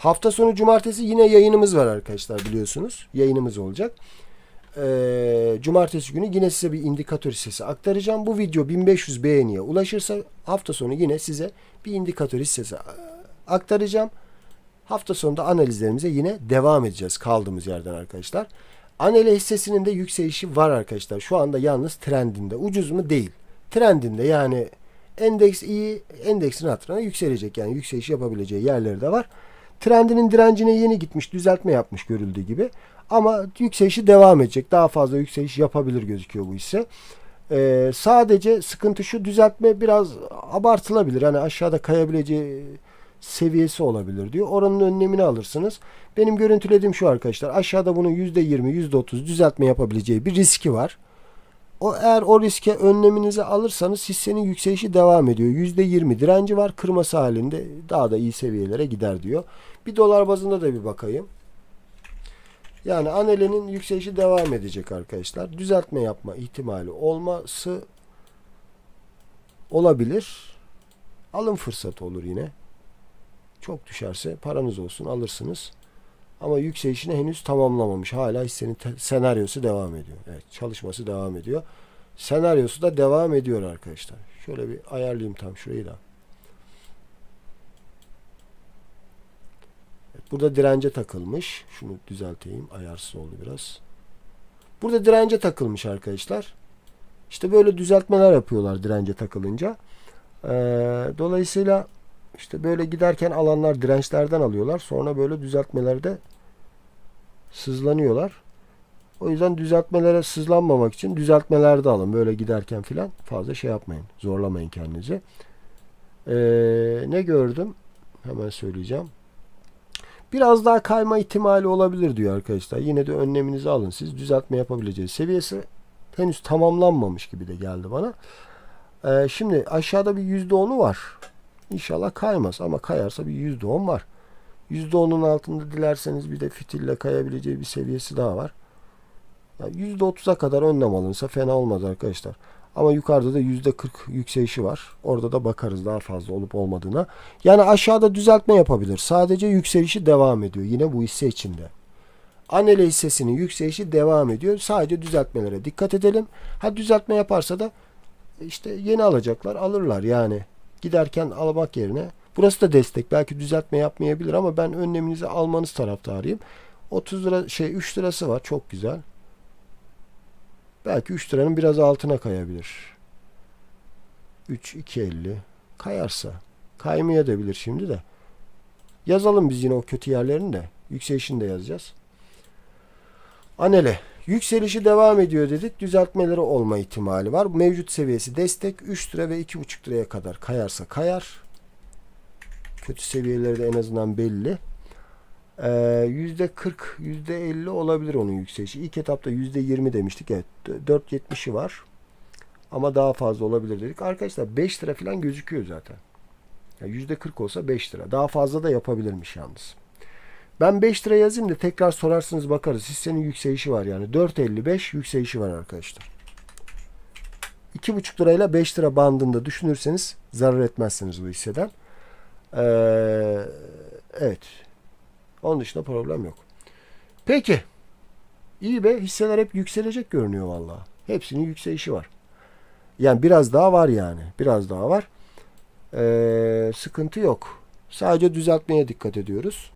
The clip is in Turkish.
Hafta sonu cumartesi yine yayınımız var arkadaşlar biliyorsunuz. Yayınımız olacak. Ee, cumartesi günü yine size bir indikatör hissesi aktaracağım. Bu video 1500 beğeniye ulaşırsa hafta sonu yine size bir indikatör hissesi e, aktaracağım. Hafta sonunda analizlerimize yine devam edeceğiz kaldığımız yerden arkadaşlar. Anele hissesinin de yükselişi var arkadaşlar. Şu anda yalnız trendinde. Ucuz mu? Değil. Trendinde yani endeks iyi, endeksin hatırına yükselecek. Yani yükseliş yapabileceği yerleri de var. Trendinin direncine yeni gitmiş, düzeltme yapmış görüldüğü gibi. Ama yükselişi devam edecek. Daha fazla yükseliş yapabilir gözüküyor bu hisse. Ee, sadece sıkıntı şu düzeltme biraz abartılabilir. Hani aşağıda kayabileceği seviyesi olabilir diyor. Oranın önlemini alırsınız. Benim görüntülediğim şu arkadaşlar. Aşağıda bunun %20, %30 düzeltme yapabileceği bir riski var. O eğer o riske önleminizi alırsanız hissenin yükselişi devam ediyor. %20 direnci var. Kırması halinde daha da iyi seviyelere gider diyor. Bir dolar bazında da bir bakayım. Yani Anele'nin yükselişi devam edecek arkadaşlar. Düzeltme yapma ihtimali olması olabilir. Alım fırsatı olur yine. Çok düşerse paranız olsun alırsınız. Ama yükselişini henüz tamamlamamış. Hala hissenin senaryosu devam ediyor. Evet, çalışması devam ediyor. Senaryosu da devam ediyor arkadaşlar. Şöyle bir ayarlayayım tam şurayı da. Evet, burada dirence takılmış. Şunu düzelteyim. Ayarsız oldu biraz. Burada dirence takılmış arkadaşlar. İşte böyle düzeltmeler yapıyorlar dirence takılınca. Ee, dolayısıyla işte böyle giderken alanlar dirençlerden alıyorlar. Sonra böyle düzeltmelerde sızlanıyorlar. O yüzden düzeltmelere sızlanmamak için düzeltmelerde alın. Böyle giderken filan fazla şey yapmayın. Zorlamayın kendinizi. Ee, ne gördüm? Hemen söyleyeceğim. Biraz daha kayma ihtimali olabilir diyor arkadaşlar. Yine de önleminizi alın siz. Düzeltme yapabileceğiz. Seviyesi henüz tamamlanmamış gibi de geldi bana. Ee, şimdi aşağıda bir %10'u var. İnşallah kaymaz ama kayarsa bir %10 var. %10'un altında dilerseniz bir de fitille kayabileceği bir seviyesi daha var. Yani %30'a kadar önlem alınsa fena olmaz arkadaşlar. Ama yukarıda da %40 yükselişi var. Orada da bakarız daha fazla olup olmadığına. Yani aşağıda düzeltme yapabilir. Sadece yükselişi devam ediyor. Yine bu hisse içinde. Anele hissesinin yükselişi devam ediyor. Sadece düzeltmelere dikkat edelim. Ha düzeltme yaparsa da işte yeni alacaklar alırlar yani. Giderken almak yerine. Burası da destek. Belki düzeltme yapmayabilir ama ben önleminizi almanız taraftarıyım. 30 lira şey 3 lirası var. Çok güzel. Belki 3 liranın biraz altına kayabilir. 3 2.50 kayarsa kaymaya da bilir şimdi de. Yazalım biz yine o kötü yerlerini de. Yükselişini de yazacağız. Anele. Yükselişi devam ediyor dedik. Düzeltmeleri olma ihtimali var. Mevcut seviyesi destek 3 lira ve 2,5 liraya kadar kayarsa kayar. Kötü seviyeleri de en azından belli. Ee, %40, %50 olabilir onun yükselişi. İlk etapta %20 demiştik. Evet, 4.70'i var. Ama daha fazla olabilir dedik. Arkadaşlar 5 lira falan gözüküyor zaten. Yani %40 olsa 5 lira. Daha fazla da yapabilirmiş yalnız. Ben 5 lira yazayım da tekrar sorarsınız bakarız. Hissenin yükselişi var yani. 4.55 yükselişi var arkadaşlar. 2.5 lirayla 5 lira bandında düşünürseniz zarar etmezsiniz bu hisseden. Ee, evet. Onun dışında problem yok. Peki. İyi be hisseler hep yükselecek görünüyor valla. Hepsinin yükselişi var. Yani biraz daha var yani. Biraz daha var. Ee, sıkıntı yok. Sadece düzeltmeye dikkat ediyoruz.